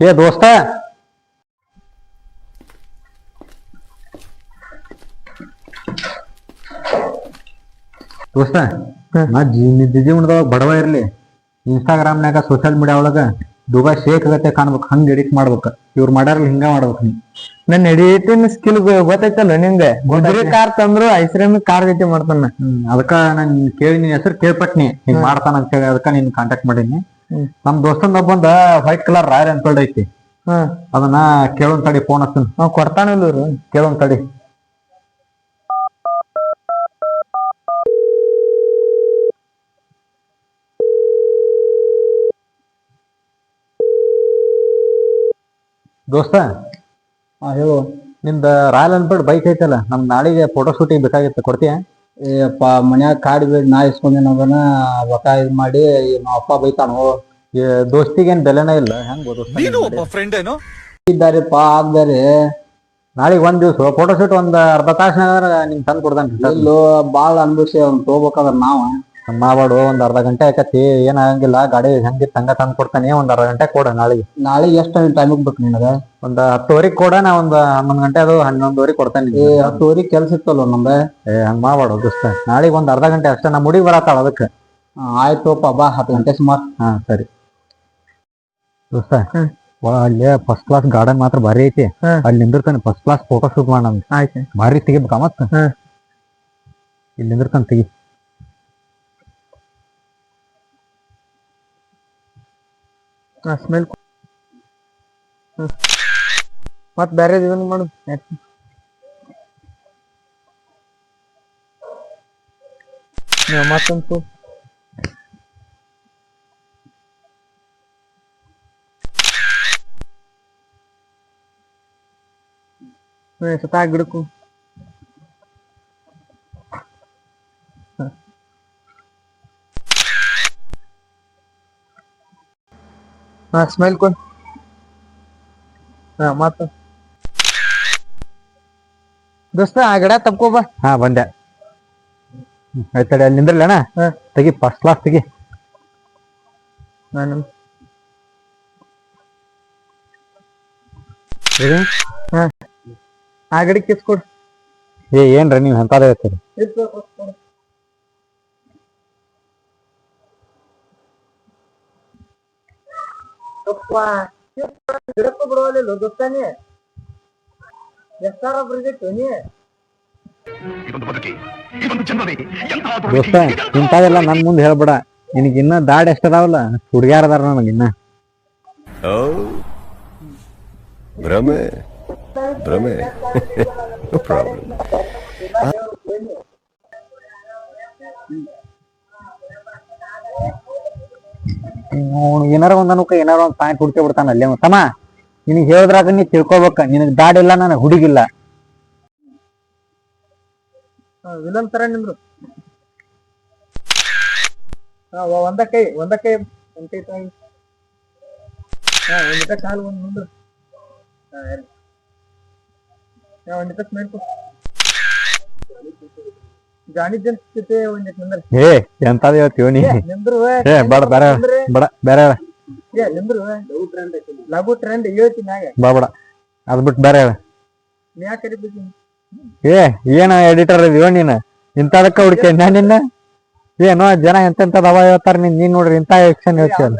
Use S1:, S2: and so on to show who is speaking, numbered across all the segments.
S1: ಏ ದೋಸ್ತ. ದೋಸ್ತ ನಾ ಜೀವನ ಜೀವನದೊಳಗ ಬಡವ ಇರ್ಲಿ. ಇನ್ಸ್ಟಾಗ್ರಾಮ್ನಾಗ ಸೋಷಿಯಲ್ ಮೀಡಿಯಾ ಒಳಗ ದುಬಾ ಶೇಕ್ ಗತೆ ಕಾಣ್ಬೇಕು ಹಂಗ ಎಡಿಟ್ ಮಾಡ್ಬೇಕು. ಇವ್ರು ಮಾಡ್ಯಾರಲ್ಲ ಹಿಂಗ ಮಾಡ್ಬೇಕು ನೀ.
S2: ನನ್ ಎಡಿಟಿಂಗ್ ಸ್ಕಿಲ್ ಗೊತ್ತೈತಲ್ಲ ನಿಂಗೆ? ಗುಡ್ರಿ ಕಾರ್ ತಂದ್ರು ಐಸ್ ಕ್ರೀಮ್ ಕಾರ್ ಗತಿ ಮಾಡ್ತಾನ.
S1: ಅದಕ್ಕ ನಾನ್ ಕೇಳಿ ನಿನ್ ಹೆಸರು ಕೇಳ್ಪಟ್ನಿ. ಹಿಂಗ್ ಮಾಡ್ತಾನ ಅಂತ ಹೇಳಿ ಅದಕ್ಕ ನಿನ್ ಕಾಂಟ್ಯಾಕ್ಟ್ ಮಾಡೀನಿ. ನಮ್ ದೋಸ್ತಂದ ಒಬ್ಬಂದ ವೈಟ್ ಕಲರ್ ರಾಯಲ್ ಎನ್ಫೀಲ್ಡ್ ಐತಿ.
S2: ಹ್ಮ್
S1: ಅದನ್ನ ಕೇಳೋನ್ ತಡಿ ಫೋನ್ ಹಚ್ಚನ್.
S2: ಕೊಡ್ತಾನೆ ಇವ್ರು.
S1: ಕೇಳೋನ್ ತಡಿ ದೋಸ್ತ
S2: ಹೇಳು.
S1: ನಿಂದ ರಾಯಲ್ ಎನ್ಫೀಲ್ಡ್ ಬೈಕ್ ಐತಲ್ಲ ನಮ್ ನಾಳೆಗೆ ಫೋಟೋ ಶೂಟಿಂಗ್ ಬೇಕಾಗಿತ್ತು ಕೊಡ್ತೀಯ?
S2: ಏಪ್ಪ ಮನ್ಯಾಗ ಕಾಡಿ ಬೇಡ ನಾ ಇಸ್ಕೊಂದಿನ ಅದನ್ನ ರೊಕ್ಕ ಇದ್ ಮಾಡಿ ನಮ್ಮ ಅಪ್ಪ ಬೈತಾನೋ.
S1: ಏ ದೋಸ್ತಿಗೇನ್ ಬೆಲೆನೇ ಇಲ್ಲ. ಹೆಂಗ್
S3: ನೀನು ಒಬ್ಬ ಫ್ರೆಂಡ್ ಏನು?
S2: ಇದ್ದಾರೆಪ್ಪ ಆಗ್ದಾರೆ.
S1: ನಾಳೆಗೆ ಒಂದ್ ದಿವ್ಸ ಫೋಟೋ ಶೂಟ್ ಒಂದ್ ಅರ್ಧ ತಾಸ್ನಾಗ ನಿಂಗ್ ತಂದ್ ಕೊಡ್ತಾನೆ
S2: ಬಾಳ ಅನ್ಭವಿಸಿ ಅವ್ನ ತಗೋಬೇಕಾದ್ರ ನಾವ.
S1: ಮಾವಾಡು ಒಂದ್ ಅರ್ಧ ಗಂಟೆ ಆಕತಿ ಏನ್ ಆಗಂಗಿಲ್ಲ ಗಾಡಿ ಹಂಗಿತ್ ತಂಗ ತಂದ್ ಕೊಡ್ತಾನೆ ಒಂದ್ ಅರ್ಧ ಗಂಟೆ ಕೊಡ ನಾಳೆಗೆ.
S2: ನಾಳೆ ಎಷ್ಟು ಟೈಮಿಗೆ ಬೇಕು ನಿನಗ?
S1: ಒಂದ್ ಹತ್ತುವರೆಗ್ ಕೊಡ ನಾ ಒಂದ್ ಹನ್ನೊಂದ್ ಗಂಟೆ ಅದು ಹನ್ನೊಂದುವರೆಗೆ ಕೊಡ್ತಾನೆ
S2: ಏ ಹತ್ತುವರೆಗೆ ಕೆಲ್ಸ ಇತ್ತಲ್ಲ ನಮ್ದ?
S1: ಏ ಹಂಗ್ ಮಾಡ್ಬೇಡ ದೋಸ್ತ ನಾಳೆಗೆ ಒಂದ್ ಅರ್ಧ ಗಂಟೆ ಅಷ್ಟೇ ನಾ ಮುಡಿ ಬರತ್ತಾಳ ಅದಕ್ಕೆ.
S2: ಆಯ್ತುಪ್ಪ ಬಾ ಹತ್ತು ಗಂಟೆ ಸುಮಾರು.
S1: ಹಾ ಸರಿ. ದೋಸ್ತ ವಾ ಅಲ್ಲೇ ಫಸ್ಟ್ ಕ್ಲಾಸ್ ಗಾರ್ಡನ್ ಮಾತ್ರ ಭಾರಿ ಐತಿ. ಅಲ್ಲಿ ನಿಂದಿರ್ತಾನೆ ಫಸ್ಟ್ ಕ್ಲಾಸ್ ಫೋಟೋ ಶೂಟ್ ಮಾಡೋಣ
S2: ಆಯ್ತು.
S1: ಭಾರಿ ತೆಗಿಬೇಕ ಮತ್ತ. ಇಲ್ಲಿ ನಿಂದಿರ್ತಾನೆ ತೆಗಿ.
S2: ಸ್ಮೆಲ್ ಮತ್ ಬೇರೆ ಇದನ್ನ ಮಾಡು ಮತ್ತಂತು ಸತಾ ಗಿಡಕ್ಕೂ ಹಾ ಸ್ಮೈಲ್ ಕೊಡ್. ಹಾ ಮತ್ತ ದೋಸ್ತ ಆ ಗಿಡ ತಪ್ಕೋ ಬಾ.
S1: ಹಾ ಬಂದೆ. ಆಯ್ತಡಿ ಅಲ್ಲಿ ನಿಂದ್ರಲ್ಲಣ್ಣ
S2: ಹಾ.
S1: ತೆಗಿ ಫಸ್ಟ್ ಕ್ಲಾಸ್ ತೆಗಿ.
S2: ನಾನು
S1: ಇದು?
S2: ಆ ಗಿಡ ಕಿಸ್ಕೊಡ್
S1: ಏ ಏನ್ರ ನೀವ್ ಎಂತಾದ ಹೇಳ್ತೀರಿ.
S2: ಗಿಡಕ್ಕೂ ಬಿಡುವಲ್ಲ ದೋಸ್ತಾನೆ ಎಷ್ಟಾರ ಪ್ರೊಜೆಕ್ಟ್ ನೀ?
S1: ದೋಸ್ತ ಇಂಥದೆಲ್ಲ ನನ್ ಮುಂದೆ ಹೇಳ್ಬೇಡ. ನಿನಗೆ ಇನ್ನ ದಾಡ್ ಎಷ್ಟದಾವಲ್ಲ ಹುಡುಗ್ಯಾರ ಅದಾರ ನನಗಿನ್ನ. ಇನ್ನ
S4: ಭ್ರಮೆ ಭ್ರಮೆ. ನೋ ಪ್ರಾಬ್ಲಮ್
S1: ಏನಾರ ಒಂದ್ ಏನಾರ ಒಂದ್ ಪಾಯಿಂಟ್ ಹುಡುಕಿ ಬಿಡ್ತಾನ ಅಲ್ಲೇ ತಮ್ಮ, ನಿನಗೆ ಹೇಳಿದ್ರಾಗ ನೀ ತಿಳ್ಕೊಬೇಕ. ನಿನಗ್ ದಾಡಿಲ್ಲ ನನಗೆ ಹುಡುಗಿಲ್ಲ.
S2: ವಿಲನ್ ತರ ನಿಂದ್ರು. ಒಂದ ಕೈ ಒಂದ ಕೈ, ಒಂದ್ ಕೈ ತಾಯಿ. ಒಂದಿಟ ಕಾಲು ಒಂದ್ ಮುಂದ್ರು. ಒಂದಿಟ ಸ್ಮೆಲ್ ಜಾನಿ ಜನ್ ಜೊತೆ ಒಂದಿಟ್ ನಿಂದ್ರ
S1: ಏ ಎಂತಾದ ಹೇಳ್ತೀವ ನೀ?
S2: ಏ,
S1: ಬೇಡ ಬೇರೆ
S2: ನಿಂದ್ರಿ.
S1: ಬೇಡ ಬೇರೆ ಹೇಳ.
S2: ಏ ನಿಂದ್ರು ಲಘು ಟ್ರೆಂಡ್ ಹೇಳ್ತೀನಿ
S1: ಬಾ ಬೇಡ ಅದ್ ಬಿಟ್ಟು ಬೇರೆ ಹೇಳ.
S2: ನೀ
S1: ಏ ಏನ ಎಡಿಟರ್ ಇದೀವ ನೀನ್? ಇಂತದಕ್ಕ ಹುಡ್ಕೆ ನಾ ನಿನ್ನ? ಏನೋ ಜನ ಎಂತೆಂತದವ ಹೇಳ್ತಾರ ನೀನ್ ನೀನ್ ನೋಡ್ರಿ ಇಂತ ಆಕ್ಷನ್ ಹೇಳ್ತೀಯಲ್ಲ.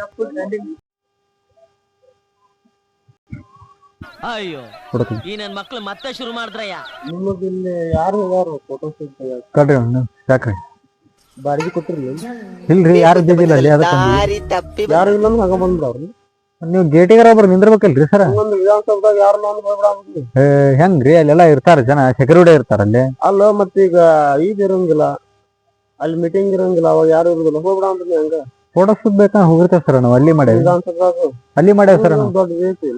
S5: ಅಯ್ಯೋ. ಈ ನನ್ ಮಕ್ಳು ಮತ್ತೆ ಶುರು ಮಾಡಿದ್ರಯ್ಯ.
S2: ನಿಮ್ಮದಿಲ್ಲಿ ಯಾರು ಯಾರು ಫೋಟೋ ಶೂಟ್
S1: ಕಡ್ರಿ ಅವ್ನು ಯಾಕ್ರಿ?
S2: ಬಾಡಿಗೆ ಕೊಟ್ಟಿರ್ಲಿ
S1: ಇಲ್ರಿ ಯಾರು ಇದ್ದಿದ್ದಿಲ್ಲ ಅಲ್ಲಿ ಅದಕ್ಕೆ
S2: ಯಾರು ಇಲ್ಲ ಹಂಗ ಬಂದ್ಬಿಡವ್ರಿ
S1: ನೀವು ಗೇಟಿಗಾರ ಒಬ್ರು ನಿಂದಿರ್ಬೇಕಲ್ರಿ ಸರ್?
S2: ಒಂದು ವಿಧಾನಸೌಧದಾಗ ಯಾರು ನಾನು ಹೋಗ್ಬಿಡ
S1: ಹೆಂಗ್ರಿ? ಅಲ್ಲೆಲ್ಲ ಇರ್ತಾರ ಜನ ಸೆಕ್ಯೂರಿಟಿ ಇರ್ತಾರ ಅಲ್ಲಿ.
S2: ಅಲ್ಲ ಮತ್ತೀಗ ಈಗ ಇರಂಗಿಲ್ಲ. ಅಲ್ಲಿ ಮೀಟಿಂಗ್ ಇರಂಗಿಲ್ಲ ಅವಾಗ ಯಾರು ಇರುದಿಲ್ಲ. ಹೋಗ್ಬಿಡ ಅಂದ್ರೆ ಹಂಗ?
S1: ಫೋಟೋ ಶೂಟ್ ಬೇಕಾ ಹೋಗಿರ್ತೇವೆ ಸರ್ ನಾವು ಅಲ್ಲಿ ಮಾಡೇವಿ.
S2: ವಿಧಾನಸೌಧದಾಗ
S1: ಅಲ್ಲಿ ಮಾಡೇವಿ ಸರ್ ನಾವು.
S2: ದೊಡ್ಡ ವಿ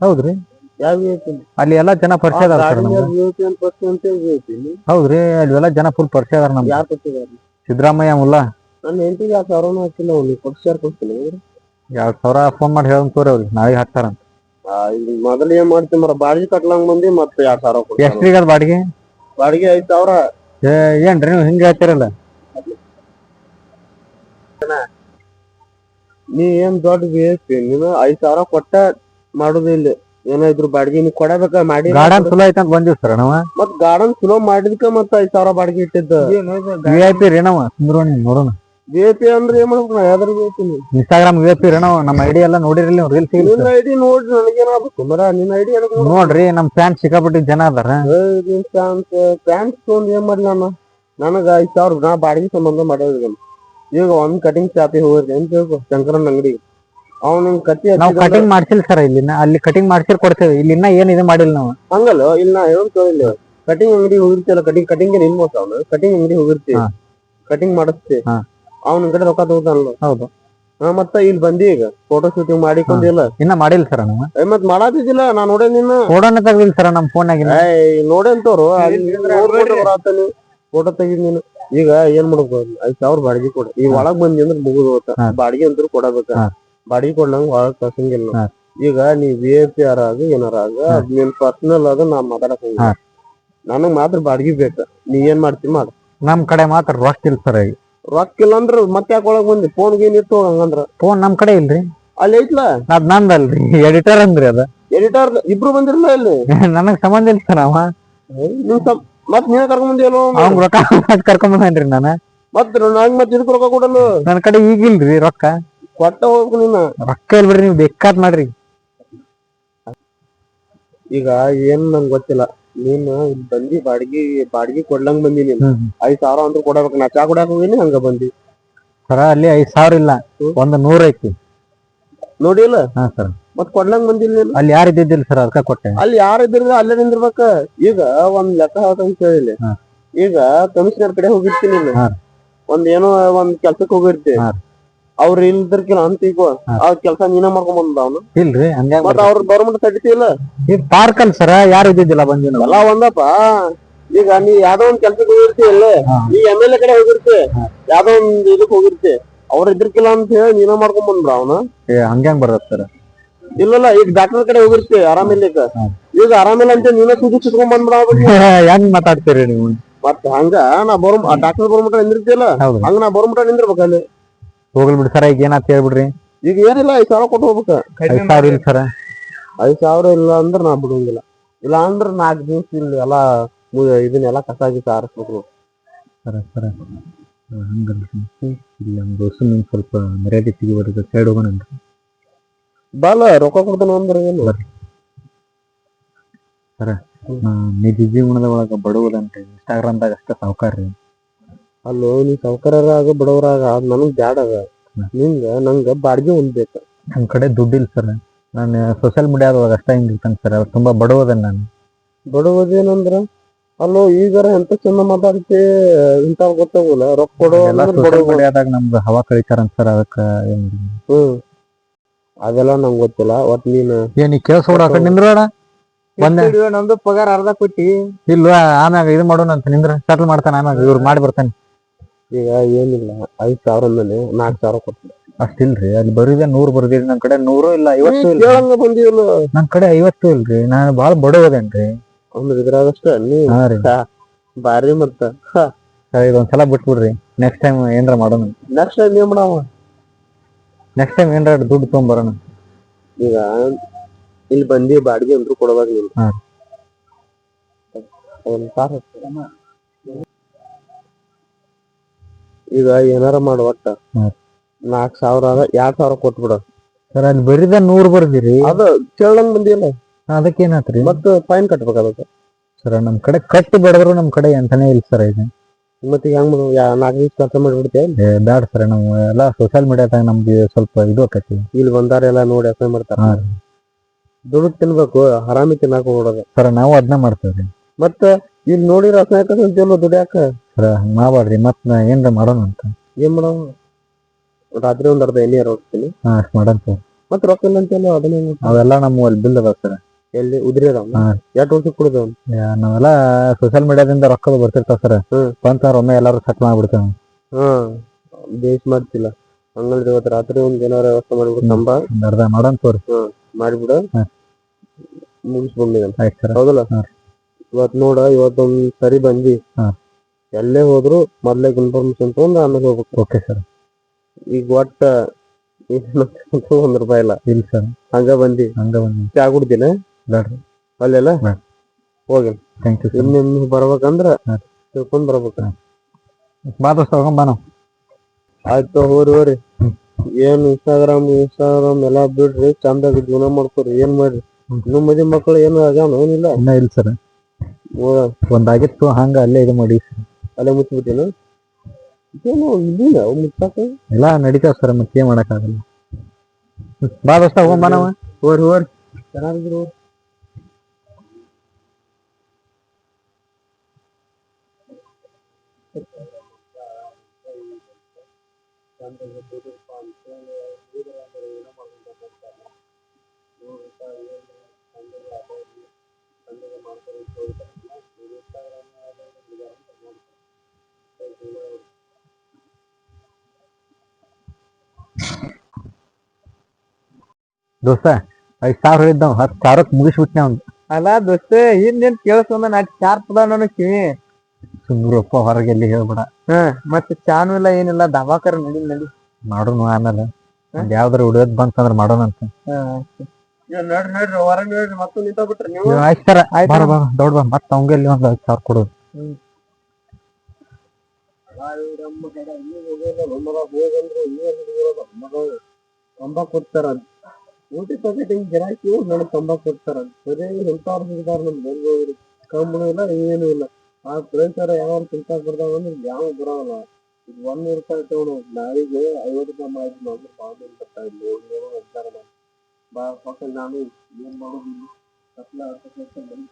S1: ಹೌದ್ರಿ?
S2: ಯಾವ
S1: ಅಲ್ಲಿ ಎಲ್ಲಾ ಜನ ಪರಿಚಯ ಅದಾರ ಸರ್ ನಮ್ಗೆ. ಹೌದ್ರಿ ಅಲ್ಲಿ ಎಲ್ಲಾ ಜನ ಫುಲ್ ಪರಿಚಯ ಅದಾರ ನಮ್ಗೆ.
S2: ಯಾರು ಕೊಟ್ಟಿದ್ದಾರೆ?
S1: ಸಿದ್ದರಾಮಯ್ಯ ಮುಲ್ಲಾ.
S2: ನನ್ನ ಹೆಂಡತಿಗೆ ಯಾವ ಸಾವಿರನೂ ಹಾಕಿಲ್ಲ ಅವ್ನಿಗೆ. ಶೇರ್ ಕೊಡ್ತೀನಿ
S1: ಎರಡ್ ಸಾವಿರ ಫೋನ್ ಮಾಡಿ ಹೇಳಂತ ತೋರಿ ಅವ್ರಿಗೆ. ನಾಳೆಗೆ ಹಾಕ್ತಾರಂತ
S2: ಇಲ್ಲಿ ಮೊದಲು ಏನ್ ಮಾಡ್ತೀನಿ ಮರ ಬಾಡಿಗೆ ಕಟ್ಲಂಗ್ ಬಂದಿ ಮತ್ತೆ ಎರಡ್ ಸಾವಿರ ಕೊಡ್ತಾರೆ?
S1: ಎಷ್ಟ್ರಿಗೆ ಅದ್ ಬಾಡಿಗೆ?
S2: ಬಾಡಿಗೆ ಐದ್ ಸಾವಿರ.
S1: ಏ ಏನ್ರಿ ನೀವು ಹಿಂಗ ಹೇಳ್ತಿರಲ್ಲ?
S2: ನೀ ಏನ್ ದೊಡ್ಡ ಬಿ ಎಸ್ ಪಿ ನೀನು ಐದ್ ಸಾವಿರ ಕೊಟ್ಟ ಮಾಡುದಿಲ್ಲ ಇಲ್ಲಿ. ಏನೋ ಇದ್ರ ಬಾಡಿಗೆ ನೀ ಕೊಡಬೇಕ? ಮಾಡಿ
S1: ಗಾರ್ಡನ್ ಚಲೋ ಐತೆ ಅಂತ ಬಂದಿವಿ ಸರ್ ನಾವ?
S2: ಮತ್ ಗಾರ್ಡನ್ ಚಲೋ ಮಾಡಿದ್ಕ ಮತ್ತ ಐದ್ ಸಾವಿರ ಬಾಡಿಗೆ ಇಟ್ಟಿದ್ದ.
S1: ವಿ ಐ ಪಿ ರೀ ನಾವ ಸುಂದ್ರೋಣಿ ನೋಡೋಣ.
S2: ವಿ ಐ ಪಿ ಅಂದ್ರೆ ಏನ್ ಮಾಡ್ಬೇಕು? ನಾ ಯಾವ್ದಾರ V I P
S1: Instagram V I P ರೀ ನಾವು ನಮ್ಮ ಐಡಿ ಎಲ್ಲ ನೋಡಿರಲಿ ನೀವು ರೀಲ್ಸ್
S2: ನಿನ್ನ ಐಡಿ ನೋಡ್ರಿ ನನಗೇನಾಗ್ಬೇಕು ಮರ ನಿನ್ನ ಐಡಿ ಎದಕ್ ನೋಡ್
S1: ನೋಡ್ರಿ ನಮ್ ಫ್ಯಾನ್ ಸಿಕ್ಕಾಪಟ್ಟಿ ಜನ ಅದಾರ.
S2: ಪ್ಯಾಂಟ್ ಪ್ಯಾಂಟ್ ತೊಗೊಂಡ್ ಏನ್ ಮಾಡ್ಲಿ ನಾನು ನನಗ ಐದ್ ಸಾವಿರ ನಾ ಬಾಡಿಗೆ ಸಂಬಂಧ ಮಾಡೋದು ಈಗ ಒಂದ್ ಕಟಿಂಗ್ ಶಾಪಿಗೆ ಹೋಗಿರ್ತೀನಿ ಏನ್ ತಿಳ್ಕೊ ಶಂಕರನ್ ಅಂಗಡಿ
S1: ನಾವು ಕಟಿಂಗ್ ಮಾಡ್ಸಿಲ್ಲ ಸರ್ ಇಲ್ಲಿ ಅಲ್ಲಿ ಕಟಿಂಗ್ ಮಾಡ್ಸಿರ್ ಕೊಡ್ತೇವೆ. ಇಲ್ಲಿ ಇನ್ನ ಏನ್ ಇದು ಮಾಡಿಲ್ಲ ನಾವು.
S2: ಹಂಗಲ್ಲ ಇಲ್ಲಿ ನಾ ಹೇಳೋದ್ ಕೇಳಿಲ್ಲ. ಕಟಿಂಗ್ ಅಂಗಡಿ ಹೋಗಿರ್ತಿಯಲ್ಲ ಕಟಿಂಗ್ ಕಟಿಂಗ್ ಏನ್ ಮೋಸ ಅವ್ನು ಕಟಿಂಗ್ ಅಂಗಡಿ ಹೋಗಿರ್ತಿ
S1: ಹಾ.
S2: ಕಟಿಂಗ್ ಮಾಡಿಸ್ತಿ
S1: ಹಾ.
S2: ಅವ್ನ ಕಡೆ ರೊಕ್ಕ ತಗೋತಾನಲ್ಲ.
S1: ಹೌದು.
S2: ಹಾ ಮತ್ತ ಇಲ್ಲಿ ಬಂದಿ ಈಗ. ಫೋಟೋ ಶೂಟಿಂಗ್ ಮಾಡಿಕೊಂಡಿಲ್ಲ
S1: ಇನ್ನ ಮಾಡಿಲ್ಲ ಸರ್ ನಾವು.
S2: ಏ ಮತ್ ಮಾಡಾತಿದ್ದಿಲ್ಲ. ನಾ ನೋಡೇ ನಿನ್ನ.
S1: ಫೋಟೋನ ತೆಗ್ದಿಲ್ಲ ಸರ್ ನಮ್ಮ ಫೋನ್ಯಾಗ
S2: ಏಯ್ ತೋರು. ಫೋಟೋ ತೆಗಿದ್ ನೀನು. ಈಗ ಏನ್ ಮಾಡ್ಬೇಕು? ಐದ್ ಸಾವಿರ ಬಾಡಿಗೆ ಕೊಡ. ಈಗ ಒಳಗ್ ಬಂದಿ ಅಂದ್ರೆ ಮುಗಿದ್ ಹೋತ
S1: ಹಾ.
S2: ಬಾಡಿಗೆ ಅಂತೂ ಕೊಡಬೇಕ.
S1: ಹಾ.
S2: ಬಾಡಿಗೆ ಕೊಡ್ಲಂಗ ಒಳಗ್
S1: ಕಸಂಗಿಲ್ಲ.
S2: ಈಗ ನೀ ವಿ ಐ ಪಿ ಯಾರ ಆಗ ಏನಾರ ಆಗ ಅದ್ ನಿನ್ ಪರ್ಸನಲ್ ಅದ ನಾ ಮಾತಾಡಕ್
S1: ಹಾ.
S2: ನನಗ್ ಮಾತ್ರ ಬಾಡಿಗೆ ಬೇಕ. ನೀ ಏನ್ ಮಾಡ್ತಿ ಮಾಡ.
S1: ನಮ್ ಕಡೆ ಮಾತ್ರ ರೊಕ್ಕ ಇಲ್ಲ ಸರ್ ಈಗ.
S2: ರೊಕ್ಕ ಇಲ್ಲ ಅಂದ್ರ ಮತ್ತೆ ಯಾಕೆ ಒಳಗ್ ಬಂದಿ? ಫೋನ್ ಗೇನ್ ಇತ್ತು ಹಂಗಂದ್ರ
S1: ಫೋನ್ ನಮ್ ಕಡೆ ಇಲ್ರಿ.
S2: ಅಲ್ಲಿ ಐತ್ಲ?
S1: ಅದ್ ನಂದಲ್ರಿ. ಎಡಿಟರ್ ಅಂದ್ರಿ ಅದ.
S2: ಎಡಿಟರ್ ಇಬ್ರು ಬಂದಿರಲ್ಲ ಇಲ್ಲಿ?
S1: ನನಗ್ ಸಂಬಂಧ ಇಲ್ಲ ಸರ್ ಅವ.
S2: ನೀವ್ ಸ್ವಲ್ಪ ಮತ್ ನೀನ ಕರ್ಕೊಂಡ್ ಬಂದಿಯಲ್ಲ
S1: ಅವ್ನ್ ರೊಕ್ಕ ಕರ್ಕೊಂಡ್ ಬಂದ್ರಿ ನಾನು.
S2: ಮತ್ ನಂಗ್ ಮತ್ ಇದಕ್ ರೊಕ್ಕ ಕೊಡಲ್ಲ?
S1: ನನ್ ಕಡೆ ಈಗಿಲ್ರಿ ರೊಕ್ಕ.
S2: ಕೊಟ್ಟ ಹೋಗ್ಬೇಕು ನೀನು.
S1: ರೊಕ್ಕ ಇಲ್ ಬಿಡ್ರಿ ನೀವು ಬೇಕಾದ್ ಮಾಡ್ರಿ.
S2: ಈಗ ಏನ್ ನಂಗ್ ಗೊತ್ತಿಲ್ಲ. ನೀನ್ ಇಲ್ಲಿ ಬಂದಿ ಬಾಡಿಗೆ ಬಾಡಿಗೆ ಕೊಡ್ಲಂಗ್ ಬಂದಿ ನೀನ್.
S1: ಹ್ಮ್.
S2: ಐದ್ ಸಾವಿರ ಅಂದ್ರೆ ಕೊಡಬೇಕು. ನಾ ಚಾ ಕುಡಿಯಾಕ ಹೋಗಿನಿ ಹಂಗ ಬಂದಿ.
S1: ಸರ ಅಲ್ಲಿ ಐದ್ ಸಾವಿರ ಇಲ್ಲ. ಒಂದ್ ನೂರ ಐತಿ.
S2: ನೋಡಿಲ್ಲ
S1: ಹಾ ಸರ್.
S2: ಮತ್ ಕೊಡ್ಲಂಗ್ ಬಂದಿಲ್ಲ ನೀನು?
S1: ಅಲ್ಲಿ ಯಾರು ಇದ್ದಿದ್ದಿಲ್ಲ ಸರ್ ಅದಕ್ಕ ಕೊಟ್ಟೆ.
S2: ಅಲ್ಲಿ ಯಾರ ಇದ್ರ ಅಲ್ಲೇ ನಿಂದಿರ್ಬೇಕ. ಈಗ ಒಂದ್ ಲೆಕ್ಕ ಹಾಕಂತ ಕೇಳಿಲ್ಲ
S1: ಹಾ.
S2: ಈಗ ಕಮಿಷನರ್ ಕಡೆ ಹೋಗಿರ್ತೀನಿ ನೀನು.
S1: ಹಾ.
S2: ಒಂದ್ ಏನೋ ಒಂದ್ ಕೆಲ್ಸಕ್ ಹೋಗಿರ್ತೀನಿ
S1: ಹಾ.
S2: ಅವ್ರ ಇಲ್ದಿರ್ಕಿಲ್ಲ ಅಂತ ಈಗ. ಆ ಕೆಲಸ ನೀನ ಮಾಡ್ಕೊಂಡ್ ಬಂದ ಅವ್ನು.
S1: ಇಲ್ರಿ ಹಂಗ
S2: ಮತ್ತ ಅವ್ರ ಗೌರ್ಮೆಂಟ್ ತಡಿತಿಲ್ಲ
S1: ಈಗ ಪಾರ್ಕ್ ಅಲ್ಲಿ ಸರ ಯಾರು ಇದ್ದಿದ್ದಿಲ್ಲ ಬಂದಿ ನಾವು?
S2: ಎಲ್ಲ ಒಂದಪ್ಪ. ಈಗ ನೀ ಯಾವ್ದೋ ಒಂದ್ ಕೆಲ್ಸಕ್ಕೆ ಹೋಗಿರ್ತಿ ಇಲ್ಲ
S1: ನೀ
S2: ಈ ಎಂ ಎಲ್ ಎ ಕಡೆ ಹೋಗಿರ್ತಿ. ಯಾವ್ದೋ ಒಂದ್ ಇದಕ್ ಹೋಗಿರ್ತಿ. ಅವ್ರ ಇದ್ರಕಿಲ್ಲ ಅಂತ ಹೇಳಿ ನೀನ ಮಾಡ್ಕೊಂಡ್ ಬಂದ್ರ ಅವನು?
S1: ಏ ಹಂಗ್ಯಾಂಗ್ ಬರ್ತದ ಸರ್?
S2: ಇಲ್ಲಲ್ಲ ಈಗ ಡಾಕ್ಟರ್ ಕಡೆ ಹೋಗಿರ್ತಿ ಆರಾಮಿಲ್ಲ
S1: ಇಲ್ಲಕ
S2: ಈಗ ಆರಾಮಿಲ್ಲ ಅಂತ ನೀನ ಸೂಜಿ ಬಂದ್ರ ಬಂದ್ಬಿಡ
S1: ಹೆಂಗ್ ಮಾತಾಡ್ತೀರಿ ನೀವು?
S2: ಮತ್ತ ಹಂಗ ನಾ ಬರೋ ಡಾಕ್ಟರ್ ಬರೋಮಟ ನಿಂದಿರ್ತಿಯಲ್ಲ
S1: ಹೌದು.
S2: ಹಂಗ ನಾ ಬರೋಮಟ ನಿಂದಿರ್ಬೇಕ ಅಲ್ಲಿ.
S1: ಹೋಗ್ಲಿ ಬಿಡಿ ಸರ ಈಗ ಏನಾತ್ ಹೇಳ್ಬಿಡ್ರಿ?
S2: ಈಗ ಏನಿಲ್ಲ ಐದ್ ಸಾವಿರ ಕೊಟ್ಟು ಹೋಗ್ಬೇಕ.
S1: ಐದ್ ಸಾವಿರ ಇಲ್ಲ ಸರ.
S2: ಐದ್ ಸಾವಿರ ಇಲ್ಲ ಅಂದ್ರೆ ನಾ ಬಿಡೋಂಗಿಲ್ಲ. ಇಲ್ಲ ಅಂದ್ರ ನಾಲ್ಕ್ ದಿವ್ಸ ಇಲ್ಲಿ ಎಲ್ಲ ಇದನ್ನೆಲ್ಲ ಕಸ ಗಿಸ ಆರಿಸ್ಬೇಕು.
S1: ಸರ ಸರ. ಹಂಗಲ್ರಿ ಇಲ್ಲಿ ದೋಸ್ತ ಸ್ವಲ್ಪ ಮರ್ಯಾದೆ ತೆಗಿಬಾರ್ದು ಸೈಡ್ ಹೋಗೋಣ
S2: ಬಾಲ ರೊಕ್ಕ ಕೊಡ್ತಾನ ಅಂದ್ರ ಏನು?
S1: ನಿಜ ಜೀವನದ ಒಳಗ ಬಡವದಂತೆ ಇನ್ಸ್ಟಾಗ್ರಾಮ್ದಾಗ ಅಷ್ಟ ಸಾವುಕಾರ ರೀ
S2: ಅಲ್ಲೋ ನೀ ಸಾವ್ಕಾರರಾಗ ಬಡವರಾಗ ನನಗ್ ಬ್ಯಾಡ ಅದ. ನಿಂಗ ನಂಗ ಬಾಡಿಗೆ ಒಂದ್ ಬೇಕ.
S1: ನಮ್ ಕಡೆ ದುಡ್ಡಿಲ್ಲ ಸರ್. ನಾನು ಸೋಷಿಯಲ್ ಮೀಡಿಯಾದೊಳಗ ಅಷ್ಟೇ ಹಿಂಗ್ ಇರ್ತಾನೆ ಸರ್. ತುಂಬಾ ಬಡವದನ್ ನಾನು.
S2: ಬಡವದೇನಂದ್ರ ಅಲ್ಲೋ ಈಗಾರ ಎಂತ ಚಂದ ಮಾತಾಡ್ತಿ ಇಂತಾವ್ ಗೊತ್ತಾಗಲ್ಲ. ರೊಕ್ಕ ಕೊಡೋ
S1: ಎಲ್ಲ
S2: ಅಂದ್ರ
S1: ಸೋಷಿಯಲ್
S2: ಬಡವ
S1: ಮೀಡಿಯಾದಾಗ ನಮ್ದು ಹವಾ ಕಳಿತಾರಂತ ಸರ್. ಅದಕ್ಕ ಏನ್.
S2: ಹ್ಮ್. ಅದೆಲ್ಲ ನಂಗ್ ಗೊತ್ತಿಲ್ಲ. ಒಟ್ ನೀನ್
S1: ಏನ್ ನೀ ಕೇಳಿಸ್ ಆ ಕಡೆ ನಿಂದ್ರೋಡ ಒಂದೇ
S2: ನಂದು ಪಗಾರ ಅರ್ಧ ಕೊಟ್ಟಿ.
S1: ಇಲ್ವಾ? ಆಮ್ಯಾಗ ಇದು ಮಾಡೋಣ ಅಂತ ನಿಂದ್ರ. ಸೆಟಲ್ ಮಾಡ್ತಾನೆ ಆಮ್ಯಾಗ. ಇವ್ರು ಮಾಡಿ ಬರ್ತಾನೆ.
S2: ಈಗ ಏನಿಲ್ಲ ಐದ್ ಸಾವಿರ ಮೇಲೆ ನಾಲ್ಕ್ ಸಾವಿರ ಕೊಟ್ಟು
S1: ಅಷ್ಟಿಲ್ರಿ ಅಲ್ಲಿ ಬರೀದ ನೂರ್ ಬರ್ದಿರಿ ನನ್ ಕಡೆ ನೂರು ಇಲ್ಲ ಐವತ್ತು ಇಲ್ಲ.
S2: ಕೇಳಂಗ ಬಂದಿವಲ್ಲ
S1: ನನ್ ಕಡೆ ಐವತ್ತು ಇಲ್ರಿ ನಾನು ಬಾಳ ಬಡವದೇನ್ರಿ.
S2: ಅಂದ್ರೆ ಇದ್ರಾಗಷ್ಟ ನೀ
S1: ಹಾ ರೀ.
S2: ಬಾರಿ ಮತ್ತ
S1: ಸರ್ ಇದೊಂದ್ಸಲ ಬಿಟ್ಬಿಡ್ರಿ ನೆಕ್ಸ್ಟ್ ಟೈಮ್ ಏನ್ರ ಮಾಡೋಣ.
S2: ನೆಕ್ಸ್ಟ್ ಟೈಮ್ ಏನ್ ಮಾಡವ?
S1: ನೆಕ್ಸ್ಟ್ ಟೈಮ್ ಏನ್ರ ದುಡ್ಡು ತೊಗೊಂಬರೋಣ.
S2: ಈಗ ಇಲ್ಲಿ ಬಂದಿ ಬಾಡಿಗೆ ಅಂದ್ರು ಕೊಡೋದಾಗ್ಲಿಲ್ಲ
S1: ಹಾ.
S2: ಒಂದ್ ಕಾರ್ ಈಗ ಏನಾರ ಮಾಡು ಒಟ್ಟ.
S1: ಹ್ಮ್.
S2: ನಾಲ್ಕ್ ಸಾವಿರ ಅದ ಎರಡ್ ಸಾವಿರ ಕೊಟ್ಬಿಡ
S1: ಸರ್ ಅಲ್ಲಿ ಬರೀದ ನೂರ್ ಬರ್ದಿರಿ.
S2: ಅದ ಕೇಳಂಗ್ ಬಂದಿಲ್ಲ.
S1: ಅದಕ್ಕೇನಾತ್ರಿ?
S2: ಮತ್ತ ಫೈನ್ ಕಟ್ಬೇಕ ಅದಕ್ಕೆ.
S1: ಸರ್ ನಮ್ ಕಡೆ ಕಟ್ಟಿ ಬಡದ್ರು ನಮ್ ಕಡೆ ಎಂತನೇ ಇಲ್ಲ ಸರ್ ಇದು.
S2: ಮತ್ತೆ ಹೆಂಗ್ ಮಾಡು ಯಾ- ನಾಲ್ಕ್ ದಿವಸ ಕೆಲಸ ಮಾಡ್ಬಿಡ್ತೇವೆ
S1: ಏ, ಬ್ಯಾಡ ಸರ್ ನಾವು ಎಲ್ಲಾ ಸೋಶಿಯಲ್ ಮೀಡಿಯಾದಾಗ ನಮ್ಗೆ ಸ್ವಲ್ಪ ಇದು ಆಕತಿ
S2: ಇಲ್ಲಿ ಬಂದಾರ ಎಲ್ಲ ನೋಡಿ ಅಸಹ್ಯ ಮಾಡ್ತಾರ.
S1: ಹಾ.
S2: ದುಡ್ಡು ತಿನ್ಬೇಕು ಹರಾಮಿ ತಿನ್ನಾಕ ಹೋಗೋದು
S1: ಸರ್ ನಾವು ಅದನ್ನ ಮಾಡ್ತೇವ್ರಿ.
S2: ಮತ್ತ ಇಲ್ಲಿ ನೋಡಿರ ಅಸಹ್ಯ ದುಡ್ಯಾಕ.
S1: ಸರ್ ಹಂಗೆ ಮಾಡ್ಬಾರ್ರಿ ಮತ್ ನಾ ಏನ್ರ ಮಾಡೋಣ ಅಂತ.
S2: ಏನ್ ಮಾಡೋಣ? ರಾತ್ರಿ ಒಂದ್ ಅರ್ಧ ಎಣ್ಣೆ ಹೋಗ್ತೀನಿ.
S1: ಹಾ ಅಷ್ಟ್ ಸರ್.
S2: ಮತ್ ರೊಕ್ಕ ಇಲ್ಲ ಅದನ್ನ ಹೆಂಗ್?
S1: ಅವೆಲ್ಲ ನಮ್ಮ ಅಲ್ಲಿ ಬಿಲ್ ಅದಾವ ಸರ್.
S2: ಎಲ್ಲಿ? ಉದ್ರಿ ಅದಾವ
S1: ಹಾ.
S2: ಎಷ್ಟು ವರ್ಷ ಕುಡ್ದ
S1: ನಾವೆಲ್ಲ ಸೋಷಿಯಲ್ ಮೀಡಿಯಾದಿಂದ ರೊಕ್ಕ ಬರ್ತಿರ್ತಾವ ಸರ್.
S2: ಹ್ಮ್.
S1: ಬಂತಂದ್ರ ಒಮ್ಮೆ ಎಲ್ಲಾರು ಸೆಟ್ ಮಾಡ್ಬಿಡ್ತೇವೆ.
S2: ಹಾ ಬೇಸ್ ಮಾಡ್ತಿಲ್ಲ ಹಂಗಂದ್ರೆ ಇವತ್ತು ರಾತ್ರಿ ಒಂದ್ ಏನಾರ ವ್ಯವಸ್ಥೆ ಮಾಡ್ಬಿಡು ನಂಬ
S1: ಒಂದ್ ಅರ್ಧ ಮಾಡೋಣ ತೋರಿ.
S2: ಮಾಡಿಬಿಡ.
S1: ಹಾ. ಆಯ್ತು ಸರ್.
S2: ಹೌದಲ್ಲ?
S1: ಹಾ.
S2: ಇವತ್ ನೋಡ ಇವತ್ತೊಂದ್ ಸರಿ ಬಂದಿ.
S1: ಹಾ.
S2: ಎಲ್ಲೇ ಹೋದ್ರು ಮೊದ್ಲೇ ಇನ್ಫಾರ್ಮೇಶನ್ ತಗೊಂಡು ಆಮೇಲೆ ಹೋಗ್ಬೇಕು.
S1: ಓಕೆ ಸರ್
S2: ಈಗ ಒಟ್ಟ ಒಂದ್ ರೂಪಾಯಿ ಇಲ್ಲ.
S1: ಇಲ್ಲ ಸರ್
S2: ಹಂಗ ಬಂದಿ.
S1: ಹಂಗ ಬಂದಿ.
S2: ಚಾ ಕುಡ್ದಿನ ಅಲ್ಲೆಲ್ಲ. ಹೋಗಿ.
S1: ಥ್ಯಾಂಕ್ ಯು ಸರ್
S2: ಇನ್ನೊಮ್ಮೆ ಬರ್ಬೇಕಂದ್ರ
S1: ಹಾ.
S2: ತಿಳ್ಕೊಂಡ್ ಬರ್ಬೇಕ.
S1: ಬಾ ದೋಸ್ತ ನಾವು
S2: ಆಯ್ತು ಹೋರಿ ಹೋರಿ. ಏನ್ ಇನ್ಸ್ಟಾಗ್ರಾಮ್ ಇನ್ಸ್ಟಾಗ್ರಾಮ್ ಎಲ್ಲಾ ಬಿಡ್ರಿ ಚಂದಾಗಿ ಜೀವನ ಮಾಡ್ಕೊರಿ ಏನ್ ಮಾಡ್ರಿ? ಇನ್ನು ಮದಿ ಮಕ್ಕಳು ಏನು ಆಗ್ಯಾವ ಏನಿಲ್ಲ.
S1: ಇನ್ನ ಇಲ್ಲ ಸರ್ ಒಂದಾಗಿತ್ತು ಹಂಗ ಅಲ್ಲೇ ಇದು ಮಾಡಿ
S2: ಅಲ್ಲೇ ಮುಚ್ಚಿಬಿಟ್ಟೇನು ಏನು ಇಲ್ಲಿಲ್ಲ ಅವು ಮುಚ್ಚಾಕ?
S1: ಎಲ್ಲ ನಡೀತಾವ ಸರ್ ಮತ್ತೆ ಏನ್ ಮಾಡಕ್ಕಾಗಲ್ಲ. ಬಾ ದೋಸ್ತ ಹೋಗಂಬ ನಾವು.
S2: ಹೋರಿ ಹೋರಿ. ಚೆನ್ನಾಗಿದ್ರು.
S1: ದೋಸ್ತ ಐದ್ ಸಾವಿರ ಹೇಳಿದ್ದಾವ್ ಹತ್ತು ಸಾವಿರಕ್ಕೆ ಮುಗಿಸ್ಬಿಟ್ನೆ ಅವ್ನು.
S2: ಅಲ್ಲ ದೋಸ್ತ ಹಿಂದೇನ್ ಕೇಳಿಸ್ಕೊಂಡ ನಾ ಚಾರ್ ಪದ ನನಗ್ ಕಿವಿ
S1: ಸುಮ್ರಪ್ಪ ಹೊರಗೆ ಎಲ್ಲಿ ಹೇಳ್ಬೇಡ.
S2: ಹಾ ಮತ್ತೆ ಚಾನು ಇಲ್ಲ ಏನಿಲ್ಲ ದವಾಕರ ನಡಿ ನಡಿ
S1: ಮಾಡೋಣ ಆಮೇಲೆ. ಒಂದ್ ಯಾವ್ದಾರ ಉಳಿಯೋದ್ ಬಂತಂದ್ರ ಮಾಡೋಣ ಅಂತ.
S2: ನೋಡ್ರಿ ನೋಡ್ರಿ ಹೊರಗ್ ನೋಡ್ರಿ ಮತ್ತು ನಿಂತ ಬಿಟ್ರಿ ನೀವು
S1: ಆಯ್ತು ಸರ.
S2: ಆಯ್ತು.
S1: ಬಾ ದೊಡ್ಡ ಬಾ ಮತ್ತೆ ಅವಂಗ ಇಲ್ಲಿ ಒಂದ್ ಐದ್ ಸಾವಿರ ಕೊಡು.
S2: ತಂಬಾಕ್ ಕೊಡ್ತಾರ ಊಟಿ ಹಿಂಗೆ ಗಿರಾಕಿ ನನಗೆ ತಂಬಾಕ್ ಕೊಡ್ತಾರ. ಬರೀ ಎಂತಾರು ಸಿಗ್ತಾರ ನಮ್ ಬೆಂಗಳೂರು ಕಂಬಳು ಇಲ್ಲ, ಏನೂ ಇಲ್ಲ. ಆ ಪ್ರೈಸರ ಯಾವ ತಿಂತಾಕ್ ಬರ್ತಾವ ಅಂದ್ರೆ ಯಾವ ಬರೋಲ್ಲ. ಇದು ನೂರು ರೂಪಾಯಿ ತಗೊಂಡು ನಾವಿಗೆ ಐವತ್ತು ರೂಪಾಯಿ ಮಾಡಿ ಅಂದ್ರೆ ಬಾಳ ಬರ್ತಾ ಇಲ್ಲ ಅಂತಾರ ಬಾ ಪಕ್ಕ ನಾನು, ಏನು ಮಾಡೋದು? ಇಲ್ಲಿ? ಕತ್ಲ ಬಂದು